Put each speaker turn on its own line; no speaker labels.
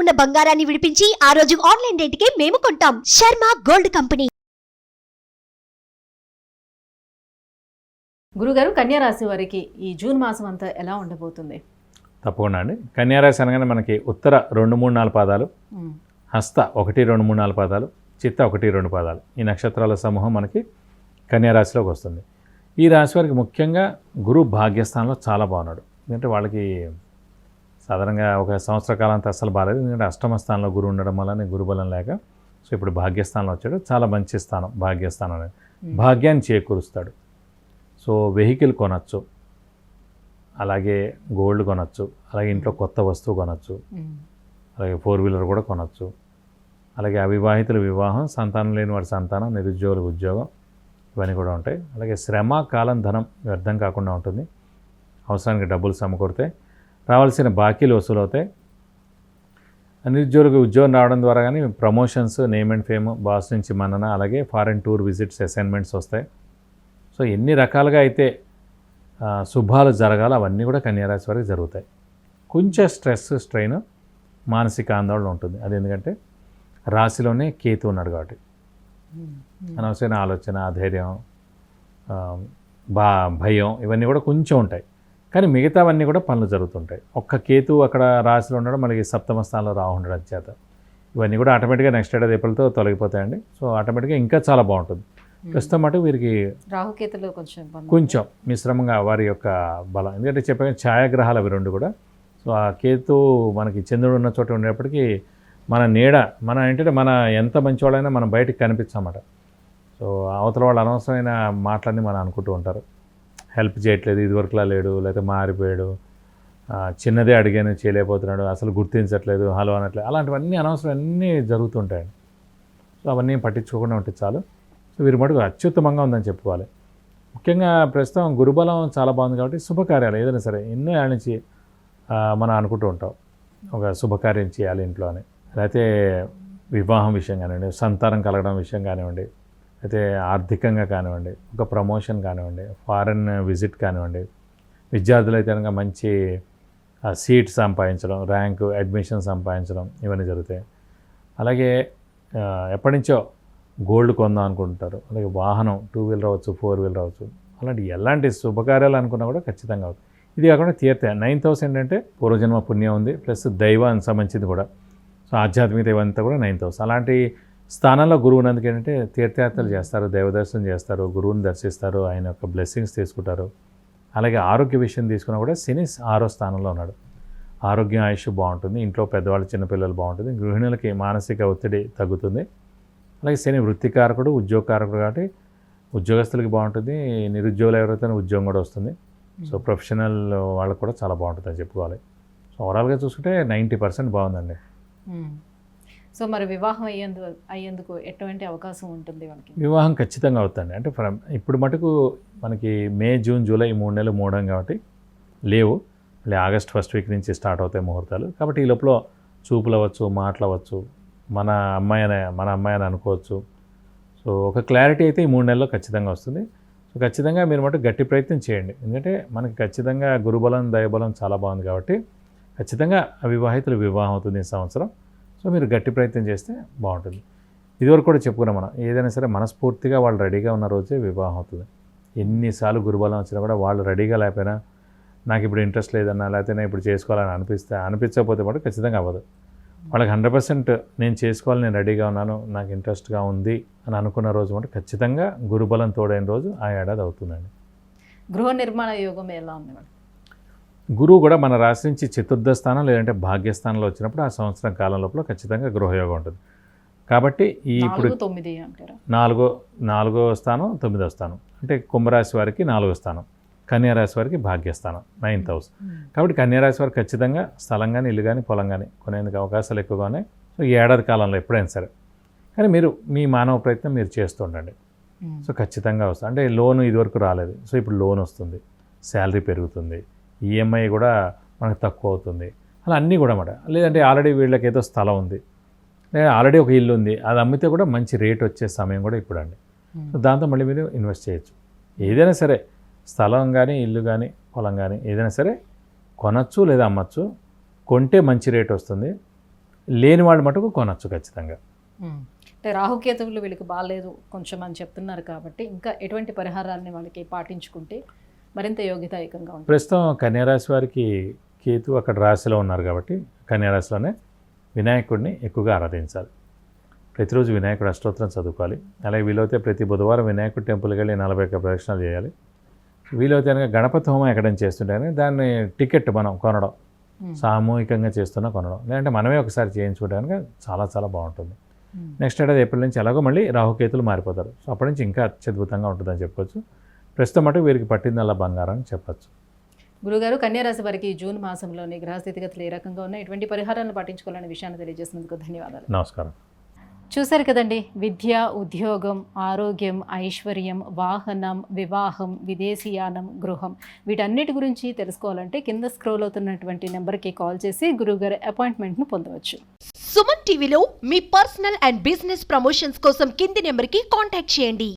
ఉన్న బంగారాన్ని విడిపించి ఆ రోజు ఆన్లైన్ రేటుకే మేము కొంటాం. Sharma gold company.
గురుగారు కన్యా రాశి వారికి ఈ జూన్ మాసం అంతా ఎలా ఉండబోతుంది?
తప్పకుండా అండి. కన్యారాశి అనగానే మనకి ఉత్తర రెండు మూడు నాలుగు పాదాలు హస్త ఒకటి రెండు మూడు నాలుగు పాదాలు చిత్త ఒకటి రెండు పాదాలు. ఈ నక్షత్రాల సమూహం మనకి కన్యారాశిలోకి వస్తుంది. ఈ రాశి వారికి ముఖ్యంగా గురు భాగ్యస్థానంలో చాలా బాగున్నాడు. ఎందుకంటే వాళ్ళకి సాధారణంగా ఒక సంవత్సర కాలం అంతా అస్సలు బాగాలేదు ఎందుకంటే అష్టమ స్థానంలో గురువు ఉండడం వల్ల గురుబలం లేక సో ఇప్పుడు భాగ్యస్థానంలో వచ్చాడు. చాలా మంచి స్థానం భాగ్యస్థానం అనేది. భాగ్యాన్ని చేకూరుస్తాడు. సో వెహికల్ కొనచ్చు. అలాగే గోల్డ్ కొనచ్చు. అలాగే ఇంట్లో కొత్త వస్తువు కొనచ్చు. అలాగే ఫోర్ వీలర్ కూడా కొనచ్చు. అలాగే అవివాహితుల వివాహం సంతానం లేని వాడి సంతానం నిరుద్యోగుల ఉద్యోగం ఇవన్నీ కూడా ఉంటాయి. అలాగే శ్రమ కాలం ధనం వ్యర్థం కాకుండా ఉంటుంది. అవసరానికి డబ్బులు సమకూరుతాయి రావాల్సిన బాకీలు వసూలు అవుతాయి నిరుద్యోగులకు ఉద్యోగం రావడం ద్వారా కానీ promotions name and fame boss నుంచి మన్నన అలాగే ఫారెన్ టూర్ విజిట్స్ అసైన్మెంట్స్ వస్తాయి. సో ఎన్ని రకాలుగా అయితే శుభాలు జరగాలో అవన్నీ కూడా కన్యారాశి వారికి జరుగుతాయి. కొంచెం స్ట్రెస్ స్ట్రెయిన్ మానసిక ఆందోళన ఉంటుంది. అది ఎందుకంటే రాశిలోనే కేతు ఉన్నాడు కాబట్టి.
ఉమ్,
అనవసరమైన ఆలోచన ధైర్యం భయం ఇవన్నీ కూడా కొంచెం ఉంటాయి. కానీ మిగతావన్నీ కూడా పనులు జరుగుతుంటాయి. ఒక్క కేతు అక్కడ రాశిలో ఉండడం మనకి సప్తమ స్థానంలో రాహు ఉండడం చేత. ఇవన్నీ కూడా ఆటోమేటిక్గా నెక్స్ట్ ఏడాది ఏప్రిల్తో తొలగిపోతాయండి. సో ఆటోమేటిక్గా ఇంకా చాలా బాగుంటుంది. ప్రస్తుతం మటు వీరికి
రాహుకేతులు కొంచెం.
కొంచెం మిశ్రమంగా వారి యొక్క బలం. ఎందుకంటే చెప్పాను ఛాయాగ్రహాలు అవి రెండు కూడా. సో ఆ కేతు మనకి చంద్రుడు ఉన్న చోట ఉండేప్పటికీ మన నీడ మన ఏంటంటే మన ఎంత మంచివాళ్ళైనా మనం బయటికి కనిపించామట. సో అవతల వాళ్ళు అనవసరమైన మాటలన్నీ మనం అనుకుంటూ ఉంటారు. హెల్ప్ చేయట్లేదు ఇదివరకులా లేడు లేకపోతే మారిపోయాడు. చిన్నదే అడిగాను చేయలేకపోతున్నాడు అసలు గుర్తించట్లేదు హలో అనట్లేదు. అలాంటివన్నీ అనవసరం అన్నీ జరుగుతుంటాయండి. సో అవన్నీ పట్టించుకోకుండా ఉంటే చాలు. సో వీరి మటుకు అత్యుత్తమంగా ఉందని చెప్పుకోవాలి. ముఖ్యంగా ప్రస్తుతం గురుబలం చాలా బాగుంది కాబట్టి శుభకార్యాలు ఏదైనా సరే ఎన్నో ఏళ్ళ నుంచి మనం అనుకుంటూ ఉంటాం. ఒక శుభకార్యం చేయాలి ఇంట్లో అని. లేకపోతే వివాహం విషయం కానివ్వండి సంతానం కలగడం విషయం కానివ్వండి అయితే ఆర్థికంగా కానివ్వండి ఒక ప్రమోషన్ కానివ్వండి ఫారెన్ విజిట్ కానివ్వండి విద్యార్థులు అయితే కనుక మంచి సీట్ సంపాదించడం ర్యాంకు అడ్మిషన్ సంపాదించడం ఇవన్నీ జరుగుతాయి. అలాగే ఎప్పటినుంచో ఎప్పటి నుంచో గోల్డ్ కొందాం అనుకుంటారు. అలాగే వాహనం టూ వీలర్ అవ్వచ్చు ఫోర్ వీలర్ అవ్వచ్చు అలాంటి ఎలాంటి శుభకార్యాలు అనుకున్నా కూడా ఖచ్చితంగా అవుతుంది ఇది కాకుండా తీర్థ నైన్ థౌసండ్ ఏంటంటే పూర్వజన్మ పుణ్యం ఉంది ప్లస్ దైవానికి సంబంధించింది కూడా. సో ఆధ్యాత్మికత ఇవంతా కూడా నైన్ థౌసండ్ అలాంటి స్థానంలో గురువుని అందుకు ఏంటంటే తీర్థయాత్రలు చేస్తారు దైవ దర్శనం చేస్తారు గురువుని దర్శిస్తారు ఆయన యొక్క బ్లెస్సింగ్స్ తీసుకుంటారు. అలాగే ఆరోగ్య విషయం తీసుకున్నా కూడా శని ఆరో స్థానంలో ఉన్నాడు. ఆరోగ్యం ఆయుష్ బాగుంటుంది ఇంట్లో పెద్దవాళ్ళు చిన్నపిల్లలు బాగుంటుంది గృహిణులకి మానసిక ఒత్తిడి తగ్గుతుంది. అలాగే శని వృత్తికారకుడు ఉద్యోగకారకుడు కాబట్టి ఉద్యోగస్తులకి బాగుంటుంది నిరుద్యోగులు ఎవరైతే ఉద్యోగం కూడా వస్తుంది. సో ప్రొఫెషనల్ వాళ్ళకు కూడా చాలా బాగుంటుందని చెప్పుకోవాలి. సో ఓవరాల్గా చూసుకుంటే నైంటీ పర్సెంట్ బాగుందండి.
Hmm. సో మరి వివాహం అయ్యేందు అయ్యేందుకు ఎటువంటి అవకాశం ఉంటుంది మనకి?
వివాహం ఖచ్చితంగా అవుతుంది. అంటే ఫ్రమ్ ఇప్పుడు మటుకు మనకి మే జూన్ జూలై ఈ మూడు నెలలు మూడం కాబట్టి లేవు. మళ్ళీ ఆగస్ట్ ఫస్ట్ వీక్ నుంచి స్టార్ట్ అవుతాయి ముహూర్తాలు. కాబట్టి ఈ లోపల చూపులు అవ్వచ్చు మాటలు అవ్వచ్చు మన అమ్మాయి అనే మన అమ్మాయి అని అనుకోవచ్చు. సో ఒక క్లారిటీ అయితే ఈ మూడు నెలల్లో ఖచ్చితంగా వస్తుంది. సో ఖచ్చితంగా మీరు మటు గట్టి ప్రయత్నం చేయండి. ఎందుకంటే మనకి ఖచ్చితంగా గురుబలం దయబలం చాలా బాగుంది కాబట్టి ఖచ్చితంగా అవివాహితులు వివాహం అవుతుంది ఈ సంవత్సరం. సో మీరు గట్టి ప్రయత్నం చేస్తే బాగుంటుంది. ఇదివరకు కూడా చెప్పుకున్నాం మనం ఏదైనా సరే మనస్ఫూర్తిగా వాళ్ళు రెడీగా ఉన్న రోజే వివాహం అవుతుంది. ఎన్నిసార్లు గురుబలం వచ్చినా కూడా వాళ్ళు రెడీగా లేకపోయినా నాకు ఇప్పుడు ఇంట్రెస్ట్ లేదన్నా లేకపోతే నేను ఇప్పుడు చేసుకోవాలని అనిపిస్తే అనిపించకపోతే కూడా ఖచ్చితంగా అవ్వదు. వాళ్ళకి హండ్రెడ్ పర్సెంట్ నేను చేసుకోవాలి నేను రెడీగా ఉన్నాను నాకు ఇంట్రెస్ట్గా ఉంది అని అనుకున్న రోజు అంటే ఖచ్చితంగా గురుబలం తోడైన రోజు ఆ ఏడాది అవుతుందండి.
గృహ నిర్మాణ యోగం ఎలా ఉంది మేడం?
గురువు కూడా మన రాశి నుంచి చతుర్థ స్థానం లేదంటే భాగ్యస్థానంలో వచ్చినప్పుడు ఆ సంవత్సరం కాలం లోపల ఖచ్చితంగా గృహయోగం ఉంటుంది. కాబట్టి ఈ ఇప్పుడు
తొమ్మిది అంటారా.
నాలుగో నాలుగో స్థానం తొమ్మిదో స్థానం. అంటే కుంభరాశి వారికి నాలుగో స్థానం. కన్యారాశి వారికి భాగ్యస్థానం నైన్త్ హౌస్. కాబట్టి కన్యారాశి వారికి ఖచ్చితంగా స్థలం కానీ ఇల్లు కానీ పొలం కానీ కొనేందుకు అవకాశాలు ఎక్కువగా ఉన్నాయి. సో ఈ ఏడాది కాలంలో ఎప్పుడైనా సరే. కానీ మీరు మీ మానవ ప్రయత్నం మీరు చేస్తూ ఉండండి. సో ఖచ్చితంగా వస్తుంది అంటే లోన్ ఇదివరకు రాలేదు. సో ఇప్పుడు లోన్ వస్తుంది. శాలరీ పెరుగుతుంది. ఈఎంఐ కూడా మనకు తక్కువ అవుతుంది. అలా అన్నీ కూడా అన్నమాట. లేదంటే ఆల్రెడీ వీళ్ళకి ఏదో స్థలం ఉంది. లేదా ఆల్రెడీ ఒక ఇల్లు ఉంది. అది అమ్మితే కూడా మంచి రేట్ వచ్చే సమయం కూడా ఇప్పుడు అండి. దాంతో మళ్ళీ మీరు ఇన్వెస్ట్ చేయొచ్చు. ఏదైనా సరే స్థలం కానీ ఇల్లు కానీ పొలం కానీ ఏదైనా సరే కొనచ్చు లేదా అమ్మచ్చు. కొంటే మంచి రేట్ వస్తుంది. లేని వాళ్ళు మటుకు కొనచ్చు ఖచ్చితంగా.
అంటే రాహుకేతువులు వీళ్ళకి బాగాలేదు కొంచెం అని చెప్తున్నారు కాబట్టి ఇంకా ఎటువంటి పరిహారాన్ని వాళ్ళకి పాటించుకుంటే మరింత యోగితాయుకంగా ఉంటుంది.
ప్రస్తుతం కన్యారాశి వారికి కేతు అక్కడ రాశిలో ఉన్నారు కాబట్టి కన్యారాశిలోనే వినాయకుడిని ఎక్కువగా ఆరాధించాలి. ప్రతిరోజు వినాయకుడు అష్టోత్తరం చదువుకోవాలి. అలాగే వీలైతే ప్రతి బుధవారం వినాయకుడి టెంపుల్కి వెళ్ళి నలభై ఒక్క ప్రదక్షిణాలు చేయాలి. వీలైతే కనుక గణపతి హోమం ఎక్కడైనా చేస్తుంటే దాన్ని టికెట్ మనం కొనడం. సామూహికంగా చేస్తున్నా కొనడం. లేదంటే మనమే ఒకసారి చేయించుకుంటే కనుక చాలా చాలా బాగుంటుంది. నెక్స్ట్ ఏడాది ఏప్రిల్ నుంచి ఎలాగో మళ్ళీ రాహుకేతులు మారిపోతారు. సో అప్పటి నుంచి ఇంకా అత్యద్భుతంగా ఉంటుందని చెప్పొచ్చు ప్రస్తుతం మటుకు వీరికి పట్టిందల్లా బంగారం అని చెప్పొచ్చు.
గురుగారు కన్యారాశి వారికి ఈ జూన్ మాసంలోని గ్రహ స్థితిగతులు ఏ రకంగా ఉన్నాయి? ఎటువంటి పరిహారాలను పాటించుకోవాలనే విషయాన్ని తెలియజేసినందుకు ధన్యవాదాలు.
నమస్కారం.
చూశారు కదండి విద్య ఉద్యోగం ఆరోగ్యం ఐశ్వర్యం వాహనం వివాహం విదేశీయానం గృహం వీటన్నిటి గురించి తెలుసుకోవాలంటే కింద స్క్రోల్ అవుతున్నటువంటి నెంబర్కి కాల్ చేసి గురువుగారి అపాయింట్మెంట్ను పొందవచ్చు.
సుమన్ టీవీలో మీ పర్సనల్ అండ్ బిజినెస్ ప్రమోషన్స్ కోసం కింది నెంబర్కి కాంటాక్ట్ చేయండి.